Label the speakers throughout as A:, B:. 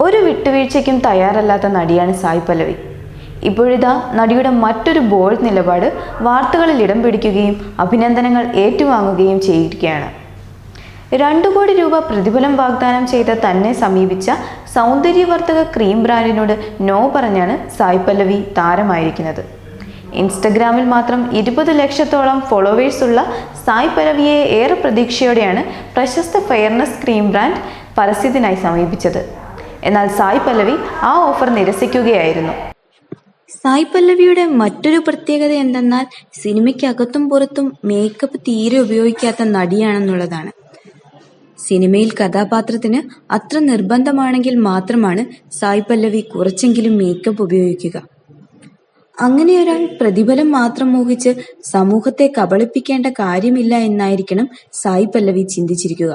A: ഒരു വിട്ടുവീഴ്ചയ്ക്കും തയ്യാറല്ലാത്ത നടിയാണ് സായി പല്ലവി. ഇപ്പോഴിതാ നടിയുടെ മറ്റൊരു ബോൾഡ് നിലപാട് വാർത്തകളിൽ ഇടം പിടിക്കുകയും അഭിനന്ദനങ്ങൾ ഏറ്റുവാങ്ങുകയും ചെയ്തിരിക്കുകയാണ്. രണ്ടു കോടി രൂപ പ്രതിഫലം വാഗ്ദാനം ചെയ്ത തന്നെ സമീപിച്ച സൗന്ദര്യവർദ്ധക ക്രീം ബ്രാൻഡിനോട് നോ പറഞ്ഞാണ് സായി പല്ലവി താരമായിരിക്കുന്നത്. ഇൻസ്റ്റഗ്രാമിൽ മാത്രം ഇരുപത് ലക്ഷത്തോളം ഫോളോവേഴ്സ് ഉള്ള സായ് പല്ലവിയെ ഏറെ പ്രതീക്ഷയോടെയാണ് പ്രശസ്ത ഫെയർനെസ് ക്രീം ബ്രാൻഡ് പരസ്യത്തിനായി സമീപിച്ചത്. എന്നാൽ സായ് പല്ലവി ആ ഓഫർ നിരസിക്കുകയായിരുന്നു.
B: സായ് പല്ലവിയുടെ മറ്റൊരു പ്രത്യേകത എന്തെന്നാൽ സിനിമയ്ക്കകത്തും പുറത്തും മേക്കപ്പ് തീരെ ഉപയോഗിക്കാത്ത നടിയാണെന്നുള്ളതാണ്. സിനിമയിൽ കഥാപാത്രത്തിന് അത്ര നിർബന്ധമാണെങ്കിൽ മാത്രമാണ് സായ് പല്ലവി കുറച്ചെങ്കിലും മേക്കപ്പ് ഉപയോഗിക്കുക. അങ്ങനെ ഒരാൾ പ്രതിഫലം മാത്രം മോഹിച്ച് സമൂഹത്തെ കബളിപ്പിക്കേണ്ട കാര്യമില്ല എന്നായിരിക്കണം സായ് പല്ലവി ചിന്തിച്ചിരിക്കുക.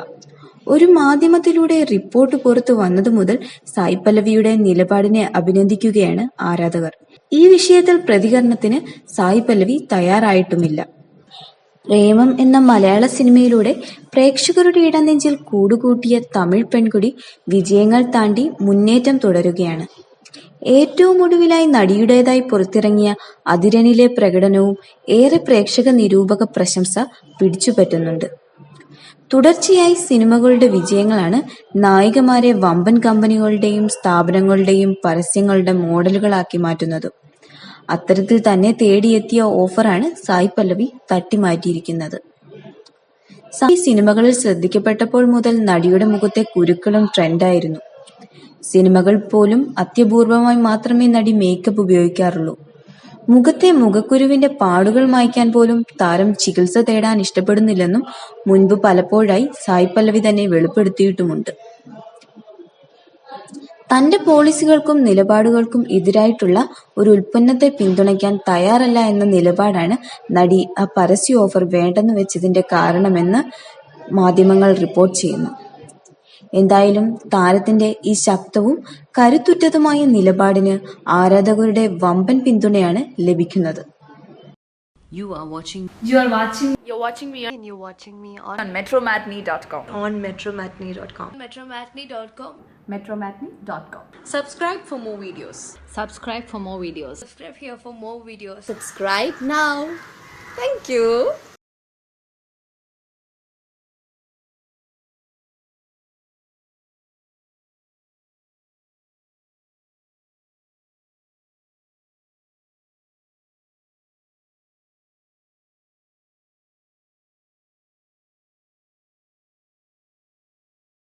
B: ഒരു മാധ്യമത്തിലൂടെ റിപ്പോർട്ട് പുറത്തു വന്നതു മുതൽ സായി പല്ലവിയുടെ നിലപാടിനെ അഭിനന്ദിക്കുകയാണ് ആരാധകർ. ഈ വിഷയത്തിൽ പ്രതികരണത്തിന് സായി പല്ലവി തയ്യാറായിട്ടുമില്ല. പ്രേമം എന്ന മലയാള സിനിമയിലൂടെ പ്രേക്ഷകരുടെ ഇടനെഞ്ചിൽ കൂടുകൂട്ടിയ തമിഴ് പെൺകുടി വിജയങ്ങൾ താണ്ടി മുന്നേറ്റം തുടരുകയാണ്. ഏറ്റവും ഒടുവിലായി നടിയുടേതായി പുറത്തിറങ്ങിയ അതിരനിലെ പ്രകടനവും ഏറെ പ്രേക്ഷക നിരൂപക പ്രശംസ പിടിച്ചുപറ്റുന്നുണ്ട്. തുടർച്ചയായി സിനിമകളുടെ വിജയങ്ങളാണ് നായികമാരെ വമ്പൻ കമ്പനികളുടെയും സ്ഥാപനങ്ങളുടെയും പരസ്യങ്ങളുടെ മോഡലുകളാക്കി മാറ്റുന്നത്. അത്തരത്തിൽ തന്നെ തേടിയെത്തിയ ഓഫറാണ് സായ് പല്ലവി തട്ടിമാറ്റിയിരിക്കുന്നത്. സായി സിനിമകളിൽ ശ്രദ്ധിക്കപ്പെട്ടപ്പോൾ മുതൽ നടിയുടെ മുഖത്തെ കുരുക്കളും ട്രെൻഡായിരുന്നു. സിനിമകൾ പോലും അത്യപൂർവമായി മാത്രമേ നടി മേക്കപ്പ് ഉപയോഗിക്കാറുള്ളൂ. മുഖത്തെ മുഖക്കുരുവിന്റെ പാടുകൾ മായ്ക്കാൻ പോലും താരം ചികിത്സ തേടാൻ ഇഷ്ടപ്പെടുന്നില്ലെന്നും മുൻപ് പലപ്പോഴായി സായ് പല്ലവി തന്നെ വെളിപ്പെടുത്തിയിട്ടുമുണ്ട്. തന്റെ പോളിസികൾക്കും നിലപാടുകൾക്കും എതിരായിട്ടുള്ള ഒരു ഉൽപ്പന്നത്തെ പിന്തുണയ്ക്കാൻ തയ്യാറല്ല എന്ന നിലപാടാണ് നടി ആ പരസ്യ ഓഫർ വേണ്ടെന്ന് വെച്ചതിന്റെ കാരണമെന്ന് മാധ്യമങ്ങൾ റിപ്പോർട്ട് ചെയ്യുന്നു. എന്തായാലും താരത്തിന്റെ ഈ ശക്തവും കരുത്തുറ്റതുമായ നിലപാടിന് ആരാധകരുടെ വമ്പൻ പിന്തുണയാണ് ലഭിക്കുന്നത്
C: You are watching
D: You are watching
E: You're watching me
F: and you're watching me on,
D: on metromatney.com.
F: on metromatney.com.
E: metromatney.com.
D: Metromatney.com.
F: Subscribe for more videos.
C: subscribe for more videos.
E: Subscribe here for more videos.
F: Subscribe now. Thank you.